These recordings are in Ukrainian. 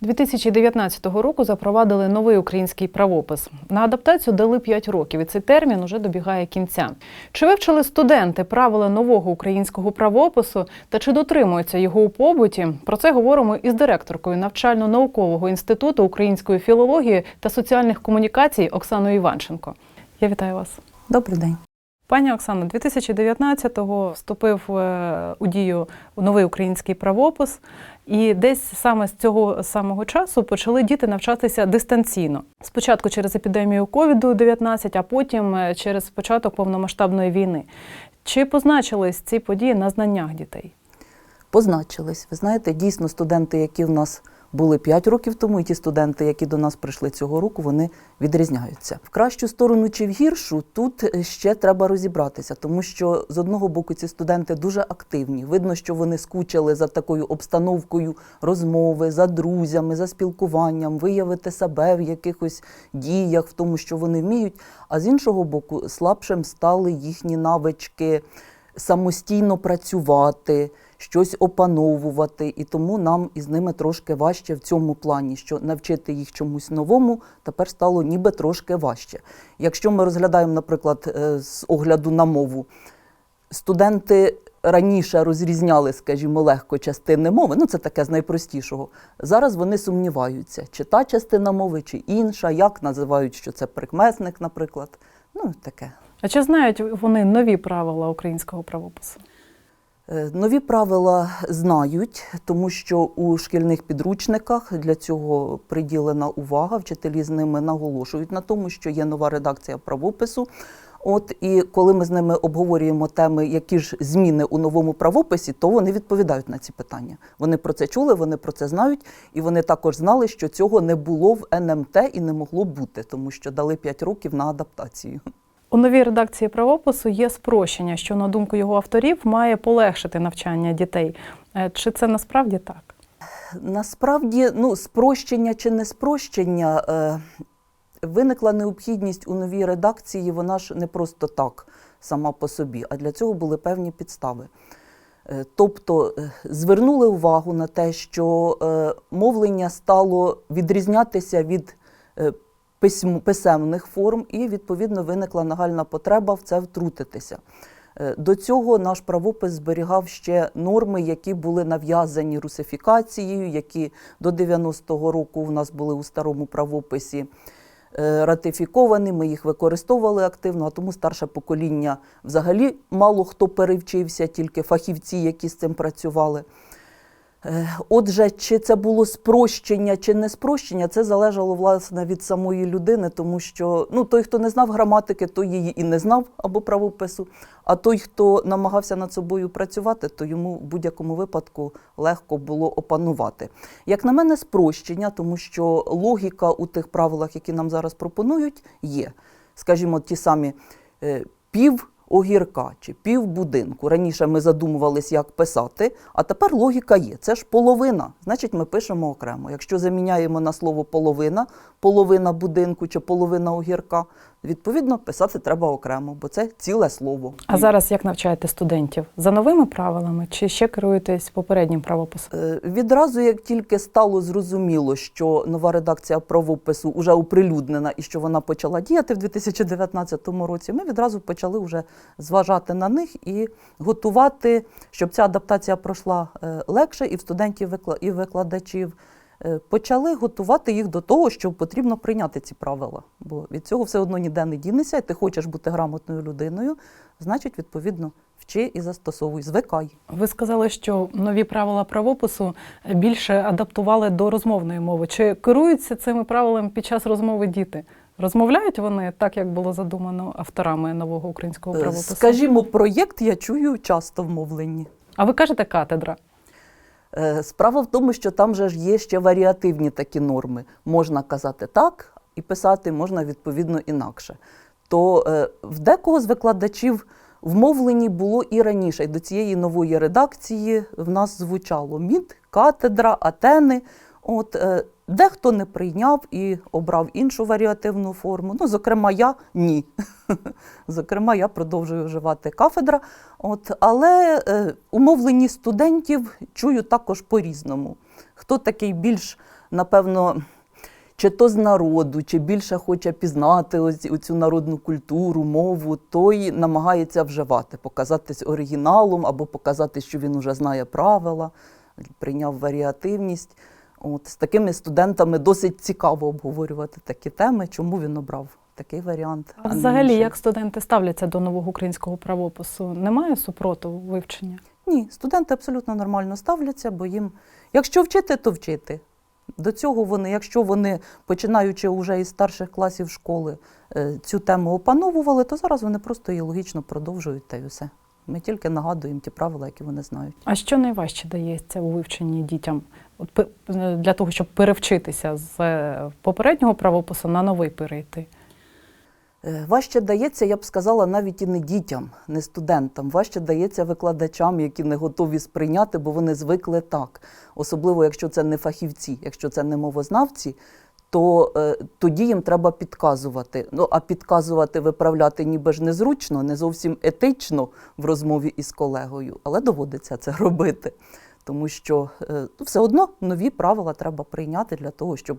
2019 року запровадили новий український правопис. На адаптацію дали 5 років, і цей термін уже добігає кінця. Чи вивчили студенти правила нового українського правопису та чи дотримуються його у побуті? Про це говоримо із директоркою навчально-наукового інституту української філології та соціальних комунікацій Оксаною Іванченко. Я вітаю вас. Добрий день. Пані Оксано, 2019-го вступив е, у дію новий український правопис, і десь саме з цього самого часу почали діти навчатися дистанційно. Спочатку через епідемію ковіду-19, а потім е, через початок повномасштабної війни. Чи позначились ці події на знаннях дітей? Позначились. Ви знаєте, дійсно студенти, які в нас були 5 років тому, і ті студенти, які до нас прийшли цього року, вони відрізняються. В кращу сторону чи в гіршу тут е, ще треба розібратися, тому що з одного боку ці студенти дуже активні. Видно, що вони скучили за такою обстановкою розмови, за друзями, за спілкуванням, виявити себе в якихось діях, в тому, що вони вміють. А з іншого боку, слабшим стали їхні навички самостійно працювати, щось опановувати, і тому нам із ними трошки важче в цьому плані, що навчити їх чомусь новому тепер стало ніби трошки важче. Якщо ми розглядаємо, наприклад, е, з огляду на мову, студенти раніше розрізняли, скажімо, легко частини мови, ну це таке з найпростішого. Зараз вони сумніваються, чи та частина мови, чи інша, як називають, що це прикметник, наприклад. Ну, таке. А чи знають вони нові правила українського правопису? Е, Нові правила знають, тому що у шкільних підручниках для цього приділена увага. Вчителі з ними наголошують на тому, що є нова редакція правопису. От і коли ми з ними обговорюємо теми, які ж зміни у новому правописі, то вони відповідають на ці питання. Вони про це чули, вони про це знають, і вони також знали, що цього не було в НМТ і не могло бути, тому що дали 5 років на адаптацію. У новій редакції правопису є спрощення, що, на думку його авторів, має полегшити навчання дітей. Е, Чи це насправді так? Насправді, ну, спрощення чи не спрощення, е, виникла необхідність у новій редакції, вона ж не просто так сама по собі, а для цього були певні підстави. Е, Тобто звернули увагу на те, що мовлення стало відрізнятися від письм- писемних форм, і відповідно виникла нагальна потреба в це втрутитися. Е, До цього наш правопис зберігав ще норми, які були нав'язані русифікацією, які до 90-го року у нас були у старому правописі е, ратифіковані. Ми їх використовували активно, а тому старше покоління взагалі мало хто перевчився, тільки фахівці, які з цим працювали. Е, Отже, чи це було спрощення чи не спрощення, це залежало власне від самої людини, тому що ну, той, хто не знав граматики, той її і не знав або правопису. А той, хто намагався над собою працювати, то йому в будь-якому випадку легко було опанувати. Як на мене, спрощення, тому що логіка у тих правилах, які нам зараз пропонують, є. Скажімо, ті самі е, пів огірка чи пів будинку. Раніше ми задумувались, як писати, а тепер логіка є. Це ж половина. Значить, ми пишемо окремо. Якщо заміняємо на слово половина, половина будинку чи половина огірка, відповідно писати треба окремо, бо це ціле слово. А зараз як навчаєте студентів? За новими правилами чи ще керуєтесь попереднім правописом? Е, Відразу, як тільки стало зрозуміло, що нова редакція правопису вже оприлюднена і що вона почала діяти в 2019 році, ми відразу почали вже зважати на них і готувати, щоб ця адаптація пройшла е, легше і в студентів і викладачів. Е, Почали готувати їх до того, що потрібно прийняти ці правила. Бо від цього все одно ніде не дінешся, і ти хочеш бути грамотною людиною, значить, відповідно, вчи і застосовуй, звикай. Ви сказали, що нові правила правопису більше адаптували до розмовної мови. Чи керуються цими правилами під час розмови діти? Розмовляють вони так, як було задумано авторами нового українського Е, правопису? Скажімо, проєкт я чую часто в мовленні. А ви кажете катедра? Е, Справа в тому, що там же ж є ще варіативні такі норми. Можна казати так і писати можна відповідно інакше. То е, в декого з викладачів вмовлені було і раніше, і до цієї нової редакції в нас звучало МІД, катедра, атени. От, е, дехто не прийняв і обрав іншу варіативну форму. Ну, зокрема, я ні. Зокрема, я продовжую вживати кафедра. От, але е, у мовленні студентів чую також по-різному. Хто такий більш напевно, чи то з народу, чи більше хоче пізнати ось цю народну культуру, мову, той намагається вживати, показатись оригіналом або показати, що він уже знає правила, прийняв варіативність. От, з такими студентами досить цікаво обговорювати такі теми, чому він обрав такий варіант. А взагалі, як студенти ставляться до нового українського правопису? Немає супротиву вивчення? Ні, студенти абсолютно нормально ставляться, бо їм, якщо вчити, то вчити. До цього вони, якщо вони, починаючи вже із старших класів школи, е, цю тему опановували, то зараз вони просто її логічно продовжують та й усе. Ми тільки нагадуємо ті правила, які вони знають. А що найважче дається у вивченні дітям От для того, щоб перевчитися з е, попереднього правопису на новий перейти? Е, Важче дається, я б сказала, навіть і не дітям, не студентам. Важче дається викладачам, які не готові сприйняти, бо вони звикли так. Особливо, якщо це не фахівці, якщо це не мовознавці, то е, тоді їм треба підказувати. Ну, а підказувати, виправляти ніби ж незручно, не зовсім етично в розмові із колегою, але доводиться це робити. Тому що е, ну, все одно нові правила треба прийняти для того, щоб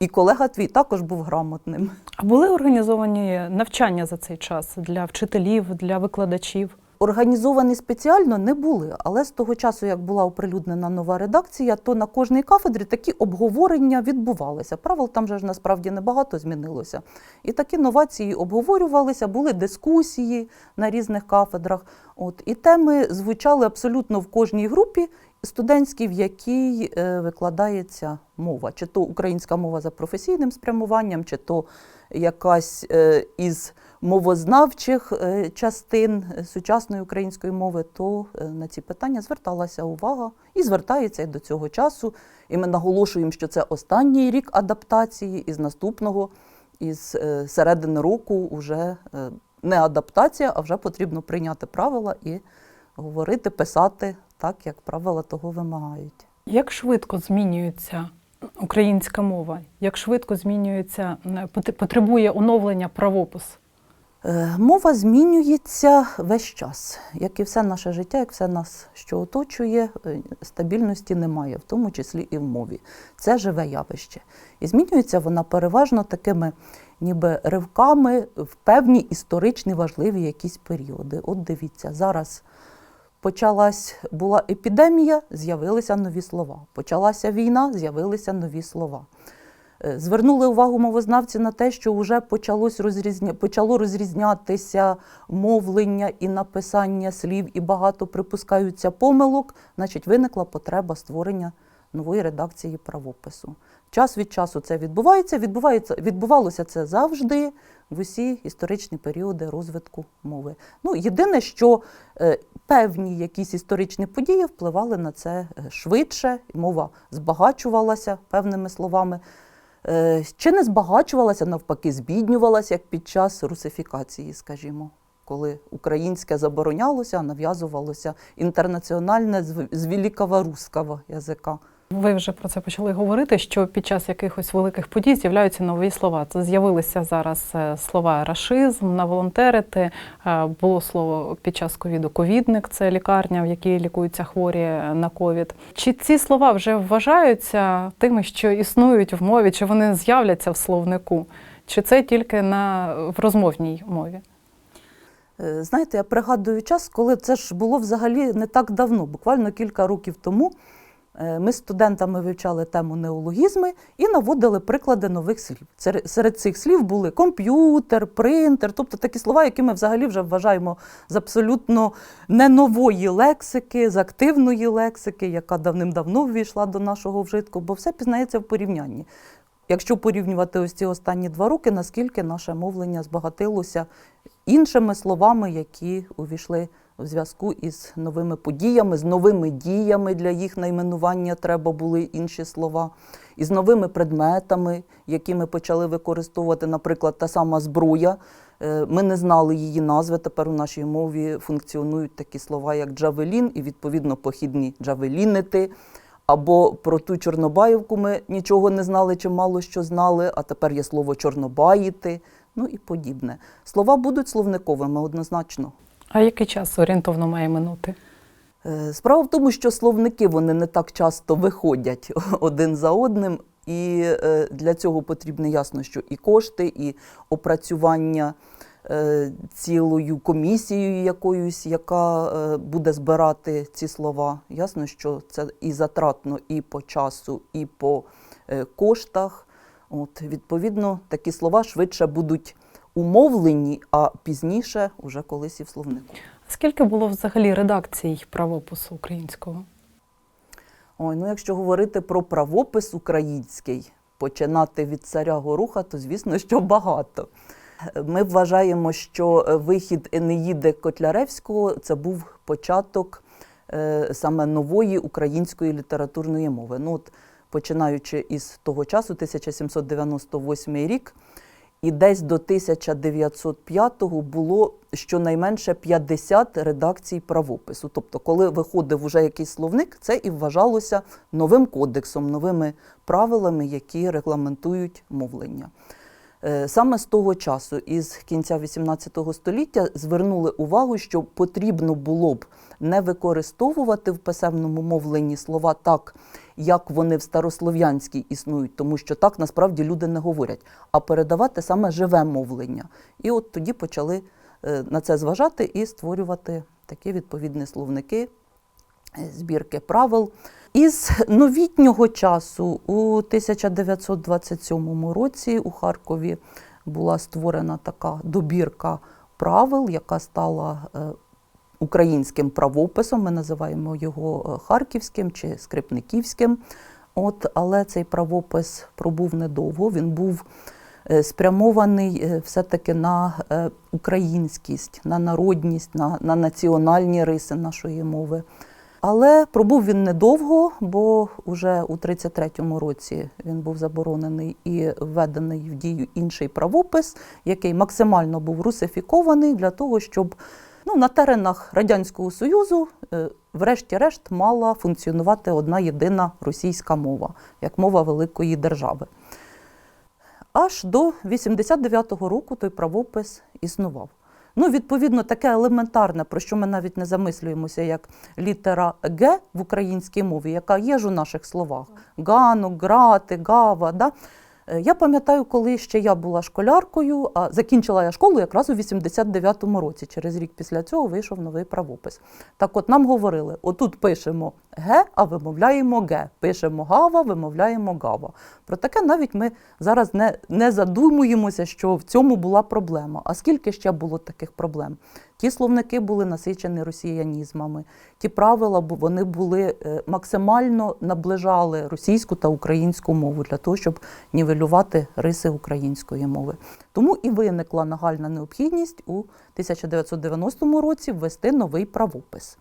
і колега твій також був грамотним. А були організовані навчання за цей час для вчителів, для викладачів? Організовані спеціально не були, але з того часу, як була оприлюднена нова редакція, то на кожній кафедрі такі обговорення відбувалися. Правил там же ж насправді небагато змінилося. І такі новації обговорювалися, були дискусії на різних кафедрах. От і теми звучали абсолютно в кожній групі студентській, в якій е, викладається мова, чи то українська мова за професійним спрямуванням, чи то якась е, із мовознавчих е, частин сучасної української мови, то е, на ці питання зверталася увага і звертається і до цього часу. І ми наголошуємо, що це останній рік адаптації, і з наступного, із е, середини року, вже не адаптація, а вже потрібно прийняти правила і говорити, писати так, як правила того вимагають. Як швидко змінюється українська мова? Як швидко змінюється, потребує оновлення правопис? Е, Мова змінюється весь час, як і все наше життя, як все нас, що оточує, е, стабільності немає, в тому числі і в мові. Це живе явище. І змінюється вона переважно такими ніби ривками в певні історичні важливі якісь періоди. От дивіться, зараз почалась була епідемія, з'явилися нові слова. Почалася війна, з'явилися нові слова. Е, Звернули увагу мовознавці на те, що вже почалось розрізня... почало розрізнятися мовлення і написання слів, і багато припускаються помилок, значить, виникла потреба створення нової редакції правопису. Час від часу це відбувається. відбувається відбувалося це завжди в усі історичні періоди розвитку мови. Ну, єдине, що е, певні якісь історичні події впливали на це е, швидше, мова збагачувалася певними словами. Е, Чи не збагачувалася, навпаки, збіднювалася, як під час русифікації, скажімо, коли українське заборонялося, а нав'язувалося інтернаціональне з великого русского язика. Ви вже про це почали говорити, що під час якихось великих подій з'являються нові слова. Це з'явилися зараз е, слова рашизм, наволонтерити. е, Було слово під час ковіду ковідник, це лікарня, в якій лікуються хворі на ковід. Чи ці слова вже вважаються тими, що існують в мові, чи вони з'являться в словнику? Чи це тільки на в розмовній мові? Е, Знаєте, я пригадую час, коли це ж було взагалі не так давно, буквально кілька років тому. Е, Ми з студентами вивчали тему неологізми і наводили приклади нових слів. Серед- Серед цих слів були комп'ютер, принтер, тобто такі слова, які ми взагалі вже вважаємо з абсолютно не нової лексики, з активної лексики, яка давним-давно ввійшла до нашого вжитку, бо все пізнається в порівнянні. Якщо порівнювати ось ці останні два роки, наскільки наше мовлення збагатилося іншими словами, які увійшли в зв'язку із новими подіями, з новими діями для їх найменування треба були інші слова, із новими предметами, які ми почали використовувати, наприклад, та сама зброя. Е, Ми не знали її назви. Тепер у нашій мові функціонують такі слова, як джавелін, і відповідно похідні джавелінити. Або про ту Чорнобаївку ми нічого не знали чи мало що знали, а тепер є слово чорнобаїти, ну і подібне. Слова будуть словниковими однозначно. А який час орієнтовно має минути? Е, Справа в тому, що словники вони не так часто виходять один за одним, і е, для цього потрібно ясно, що і кошти, і опрацювання е, цілою комісією якоюсь, яка буде збирати ці слова. Ясно, що це і затратно і по часу, і по коштах. От, відповідно, такі слова швидше будуть умовлені, а пізніше уже колись і в словнику. Скільки було взагалі редакцій правопису українського? Ой, ну якщо говорити про правопис український, починати від царя Горуха, то звісно, що багато. Ми вважаємо, що е, вихід Енеїди Котляревського це був початок е, саме нової української літературної мови. Ну, от, починаючи із того часу, 1798 рік, і десь до 1905-го було щонайменше 50 редакцій правопису. Тобто, коли виходив уже якийсь словник, це і вважалося новим кодексом, новими правилами, які регламентують мовлення. Е, Саме з того часу, із кінця XVIII століття, звернули увагу, що потрібно було б не використовувати в писемному мовленні слова так, як вони в старослов'янській існують, тому що так насправді люди не говорять, а передавати саме живе мовлення. І от тоді почали е, на це зважати і створювати такі відповідні словники, збірки правил. Із новітнього часу у 1927 році у Харкові була створена така добірка правил, яка стала е, українським правописом. Ми називаємо його е, харківським чи скрипниківським. От, але цей правопис пробув недовго. Він був е, спрямований все-таки на українськість, на народність, на, на національні риси нашої мови. Але пробув він недовго, бо вже у 33-му році він був заборонений і введений в дію інший правопис, який максимально був русифікований для того, щоб ну, на теренах Радянського Союзу, е, врешті-решт, мала функціонувати одна єдина російська мова, як мова великої держави. Аж до 89-го року той правопис існував. Ну, відповідно, таке елементарне, про що ми навіть не замислюємося, як літера Г в українській мові, яка є ж у наших словах: ганок, грати, гава. Да? Е, Я пам'ятаю, коли ще я була школяркою, а закінчила я школу якраз у 89-му році. Через рік після цього вийшов новий правопис. Так от нам говорили: отут пишемо Г, а вимовляємо Г. Пишемо гава, вимовляємо гава. Про таке навіть ми зараз не, не задумуємося, що в цьому була проблема. А скільки ще було таких проблем? Ті словники були насичені росіянізмами, ті правила вони були е, максимально наближали російську та українську мову для того, щоб нівелювати риси української мови. Тому і виникла нагальна необхідність у 1990 році ввести новий правопис.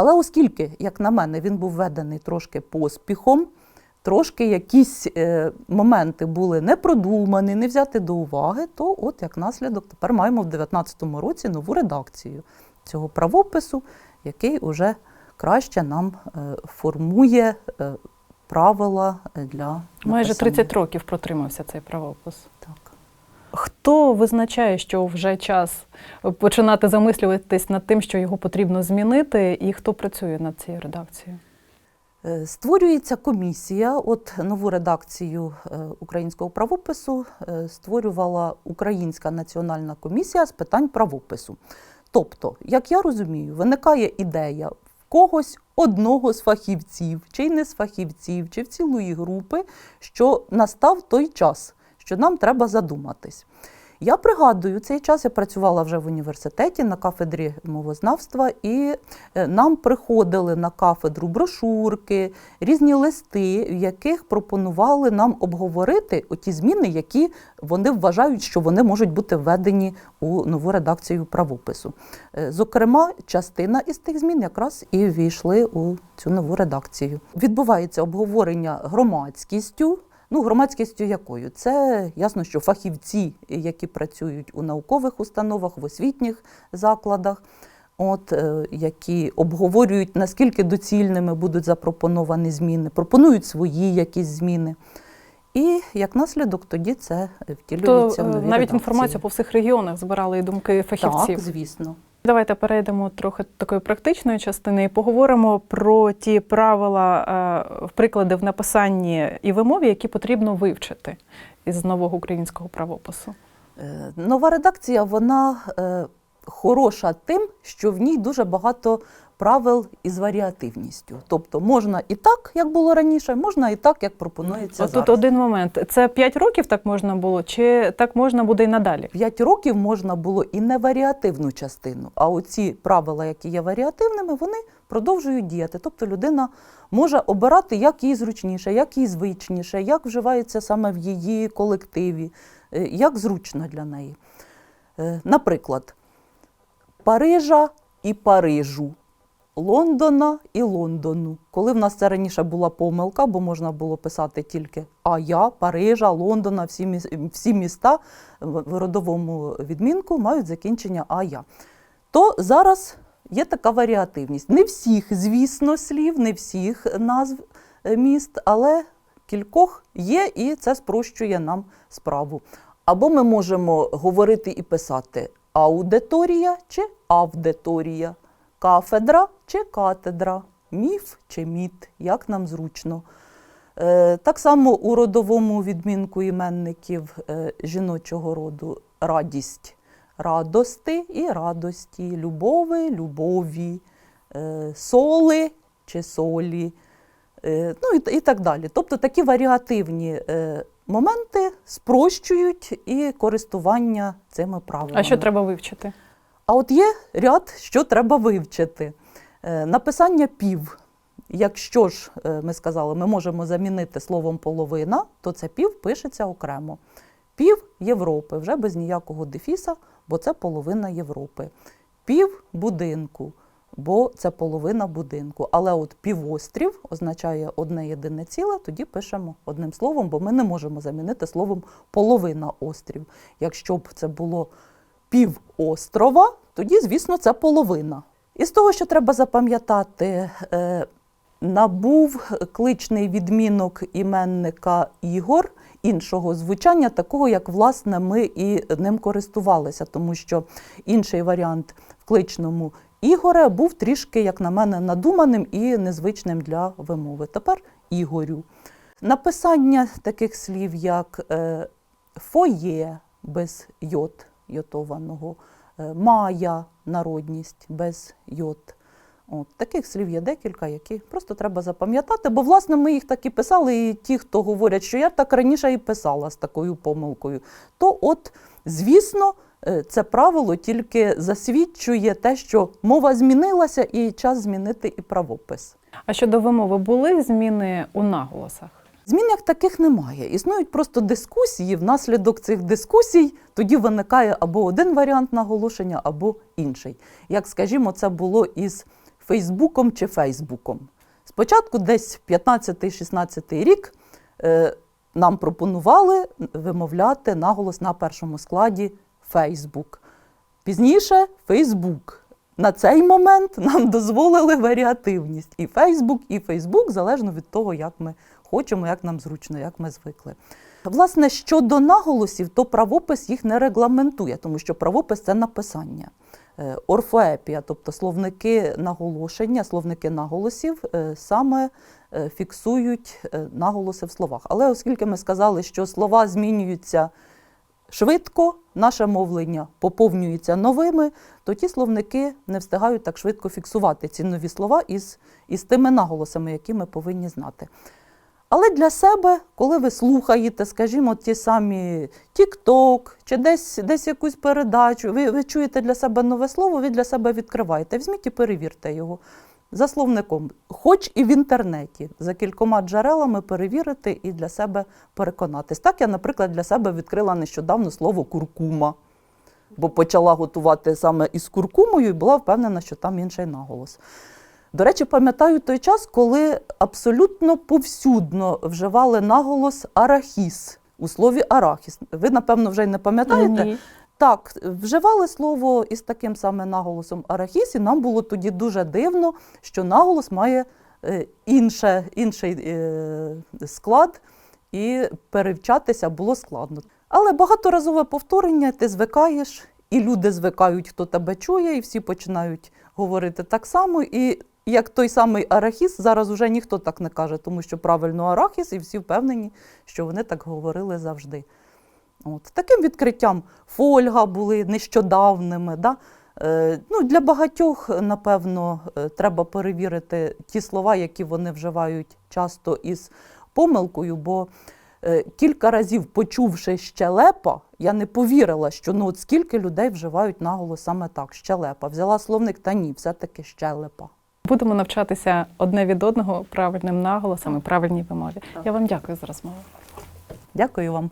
Але оскільки, як на мене, він був введений трошки поспіхом, трошки якісь е, моменти були не продумані, не взяти до уваги, то от як наслідок тепер маємо в 2019 році нову редакцію цього правопису, який уже краще нам е, формує е, правила для Майже 30 років протримався цей правопис. Так. Хто визначає, що вже час починати замислюватись над тим, що його потрібно змінити, і хто працює над цією редакцією? Е, Створюється комісія. От нову редакцію е, українського правопису е, створювала Українська національна комісія з питань правопису. Тобто, як я розумію, виникає ідея в когось одного з фахівців, чи й не з фахівців, чи в цілої групи, що настав той час, що нам треба задуматись. Я пригадую, цей час я працювала вже в університеті на кафедрі мовознавства, і е, нам приходили на кафедру брошурки, різні листи, в яких пропонували нам обговорити оті зміни, які вони вважають, що вони можуть бути введені у нову редакцію правопису. Е, Зокрема, частина із тих змін якраз і війшли у цю нову редакцію. Відбувається обговорення громадськістю. Ну, громадськістю якою? Це ясно, що фахівці, які працюють у наукових установах, в освітніх закладах, от, е, які обговорюють, наскільки доцільними будуть запропоновані зміни, пропонують свої якісь зміни. І як наслідок тоді це То втілюється в е, нові навіть редакції. інформацію по всіх регіонах збирали і думки фахівців. Так, звісно. Давайте перейдемо трохи до такої практичної частини і поговоримо про ті правила, е, приклади в написанні і вимові, які потрібно вивчити із нового українського правопису. Е, Нова редакція вона е, хороша тим, що в ній дуже багато правил із варіативністю. Тобто можна і так, як було раніше, можна і так, як пропонується зараз. тут один момент. Це 5 років так можна було, чи так можна буде і надалі? П'ять років можна було і не варіативну частину, а оці правила, які є варіативними, вони продовжують діяти. Тобто людина може обирати, як їй зручніше, як їй звичніше, як вживається саме в її колективі, е, як зручно для неї. Е, Наприклад, Парижа і Парижу. Лондона і Лондону. Коли в нас це раніше була помилка, бо можна було писати тільки А я, Парижа, Лондона, всі, всі міста в в родовому відмінку мають закінчення А я. То зараз є така варіативність. Не всіх, звісно, слів, не всіх назв е, міст, але кількох є, і це спрощує нам справу. Або ми можемо говорити і писати аудиторія чи авдиторія, кафедра чи катедра, міф чи міт, як нам зручно. Е, Так само у родовому відмінку іменників е, жіночого роду радість радости і радості, любови, любові, е, соли чи солі, ну і, так далі. Тобто такі варіативні моменти спрощують і користування цими правилами. А що треба вивчити? А от є ряд, що треба вивчити. Е, Написання пів. Якщо ж е, ми сказали, ми можемо замінити словом половина, то це пів пишеться окремо. Пів Європи, вже без ніякого дефіса, бо це половина Європи. Пів будинку, бо це половина будинку. Але от півострів означає одне єдине ціле, тоді пишемо одним словом, бо ми не можемо замінити словом половина острів. Якщо б це було пів острова, тоді, звісно, це половина. Із того, що треба запам'ятати, е, набув кличний відмінок іменника Ігор іншого звучання, такого, як власне ми і ним користувалися, тому що інший варіант в кличному Ігоре був трішки, як на мене, надуманим і незвичним для вимови. Тепер Ігорю. Написання таких слів, як е, фоє без йод йотованого, е, мая народність без йод. От, таких слів є декілька, які просто треба запам'ятати, бо власне ми їх так і писали, і ті, хто говорять, що я так раніше і писала з такою помилкою, то от, звісно, е, це правило тільки засвідчує те, що мова змінилася, і час змінити і правопис. А щодо вимови були зміни у наголосах? Змін як таких немає. Існують просто дискусії. Внаслідок цих дискусій тоді виникає або один варіант наголошення, або інший. Як, скажімо, це було із Фейсбуком чи Фейсбуком. Спочатку, десь 15-16 рік, е, нам пропонували вимовляти наголос на першому складі Фейсбук. Пізніше Фейсбук. На цей момент нам дозволили варіативність і Фейсбук, і Фейсбук, залежно від того, як ми хочемо, як нам зручно, як ми звикли. Власне, щодо наголосів, то правопис їх не регламентує, тому що правопис це написання. Е, Орфоепія, тобто словники наголошення, словники наголосів, е, саме е, фіксують наголоси в словах. Але оскільки ми сказали, що слова змінюються швидко, наше мовлення поповнюється новими, то ті словники не встигають так швидко фіксувати ці нові слова із, із тими наголосами, які ми повинні знати. Але для себе, коли ви слухаєте, скажімо, ті самі TikTok чи десь, десь якусь передачу, ви, ви чуєте для себе нове слово, ви для себе відкриваєте. Візьміть і перевірте його за словником, хоч і в інтернеті, за кількома джерелами перевірити і для себе переконатись. Так я, наприклад, для себе відкрила нещодавно слово куркума, бо почала готувати саме із куркумою і була впевнена, що там інший наголос. До речі, пам'ятаю той час, коли абсолютно повсюдно вживали наголос арахіс у слові арахіс. Ви, напевно, вже й не пам'ятаєте? Ні. Так, вживали слово із таким саме наголосом арахіс, і нам було тоді дуже дивно, що наголос має е, інше, інший е, склад, і перевчатися було складно. Але багаторазове повторення, ти звикаєш і люди звикають, хто тебе чує, і всі починають говорити так само. І як той самий арахіс, зараз вже ніхто так не каже, тому що правильно арахіс, і всі впевнені, що вони так говорили завжди. От. Таким відкриттям фольга були нещодавними. Да? Е, ну, для багатьох, напевно, е, треба перевірити ті слова, які вони вживають часто із помилкою, бо е, кілька разів почувши щелепа, я не повірила, що ну, от скільки людей вживають наголос саме так, щелепа. Взяла словник, та ні, все-таки щелепа. Будемо навчатися одне від одного правильним наголосам і правильній вимові. Я вам дякую за розмову. Дякую вам.